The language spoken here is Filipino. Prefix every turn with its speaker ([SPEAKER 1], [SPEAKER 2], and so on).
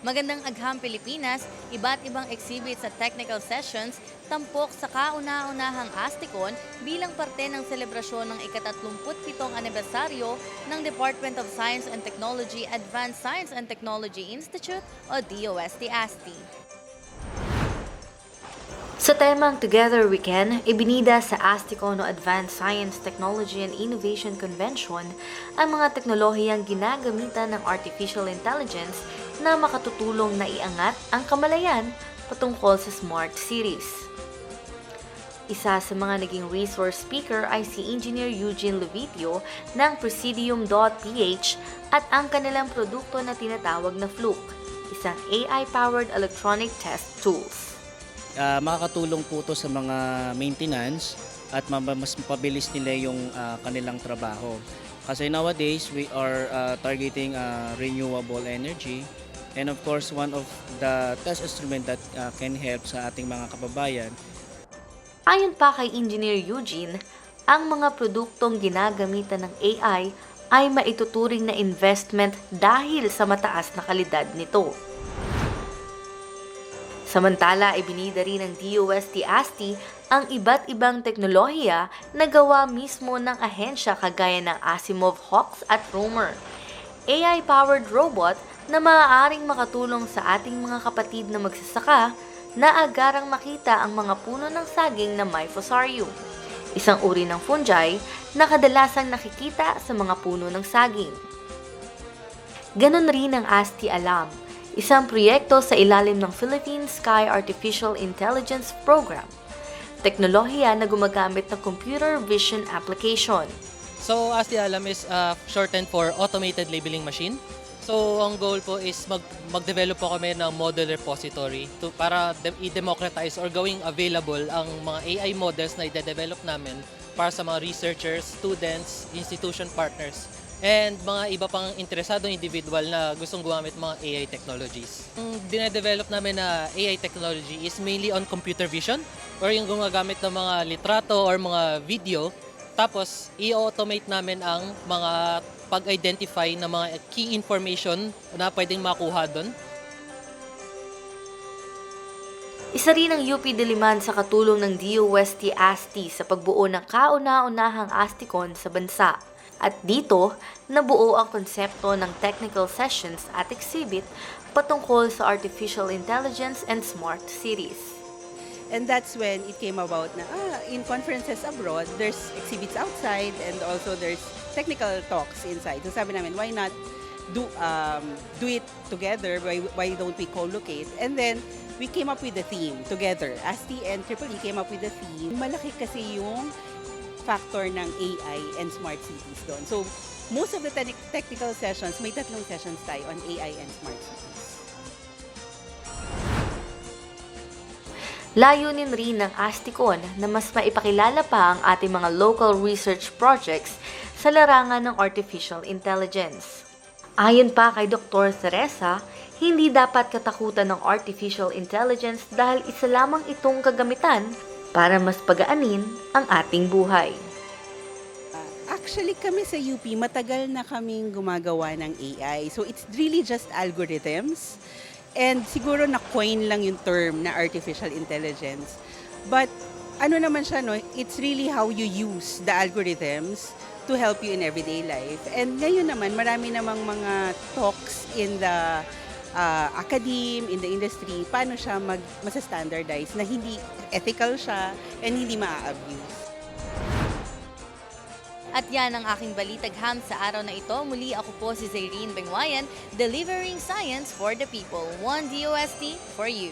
[SPEAKER 1] Magandang Agham Pilipinas, iba't ibang exhibits at technical sessions tampok sa kauna-unahang Asticon bilang parte ng selebrasyon ng ikatatlumputpitong anibersaryo ng Department of Science and Technology Advanced Science and Technology Institute o DOST-ASTI. Sa temang Together We Can, ibinida sa Asticon o Advanced Science, Technology and Innovation Convention ang mga teknolohiyang ginagamitan ng artificial intelligence na makatutulong na iangat ang kamalayan patungkol sa smart cities. Isa sa mga naging resource speaker ay si Engineer Eugene Levitio ng Presidium.ph at ang kanilang produkto na tinatawag na Fluke, isang AI-powered electronic test tools.
[SPEAKER 2] Ah, makakatulong po to sa mga maintenance at ma- mas mapabilis nila yung ah, kanilang trabaho. Kasi nowadays, we are ah, targeting ah, renewable energy. And of course, one of the test instrument that ah, can help sa ating mga kababayan
[SPEAKER 1] Ayon pa kay Engineer Eugene, ang mga produktong ginagamitan ng AI ay maituturing na investment dahil sa mataas na kalidad nito. Samantala, ibinida rin ng DOST-ASTI ang iba't ibang teknolohiya na gawa mismo ng ahensya kagaya ng Asimov Hawks at Romer. AI-powered robot na maaaring makatulong sa ating mga kapatid na magsasaka na agarang makita ang mga puno ng saging na may fusarium, isang uri ng fungi na kadalasang nakikita sa mga puno ng saging. Ganon rin ang ASTI Alam, isang proyekto sa ilalim ng Philippine Sky Artificial Intelligence Program, teknolohiya na gumagamit ng computer vision application.
[SPEAKER 3] So, as the alam is uh, shortened for automated labeling machine. So, ang goal po is mag mag-develop po kami ng model repository to, para de- i-democratize or gawing available ang mga AI models na i-develop namin para sa mga researchers, students, institution partners, and mga iba pang interesadong individual na gustong gumamit mga AI technologies. Ang dinedevelop namin na AI technology is mainly on computer vision or yung gumagamit ng mga litrato or mga video tapos, i-automate namin ang mga pag-identify ng mga key information na pwedeng makuha doon.
[SPEAKER 1] Isa rin ang UP Diliman sa katulong ng DOST-ASTI sa pagbuo ng kauna-unahang Asticon sa bansa. At dito, nabuo ang konsepto ng technical sessions at exhibit patungkol sa artificial intelligence and smart cities.
[SPEAKER 4] And that's when it came about na ah, in conferences abroad, there's exhibits outside and also there's technical talks inside. So sabi namin, why not do um, do it together? Why, why don't we co-locate? And then we came up with the theme together. ASTI and Triple E came up with the theme. Malaki kasi yung factor ng AI and smart cities doon. So most of the te- technical sessions, may tatlong sessions tayo on AI and smart cities.
[SPEAKER 1] Layunin rin ng Asticon na mas maipakilala pa ang ating mga local research projects sa larangan ng artificial intelligence. Ayon pa kay Dr. Teresa, hindi dapat katakutan ng artificial intelligence dahil isa lamang itong kagamitan para mas pagaanin ang ating buhay.
[SPEAKER 4] Actually, kami sa UP, matagal na kaming gumagawa ng AI. So, it's really just algorithms. And siguro na-coin lang yung term na artificial intelligence. But ano naman siya, no? It's really how you use the algorithms to help you in everyday life. And ngayon naman, marami namang mga talks in the uh, academe, in the industry, paano siya mag, masa-standardize na hindi ethical siya and hindi ma-abuse.
[SPEAKER 1] At yan ang aking balitagham sa araw na ito. Muli ako po si Zairine Bengwayan, delivering science for the people. One DOST for you.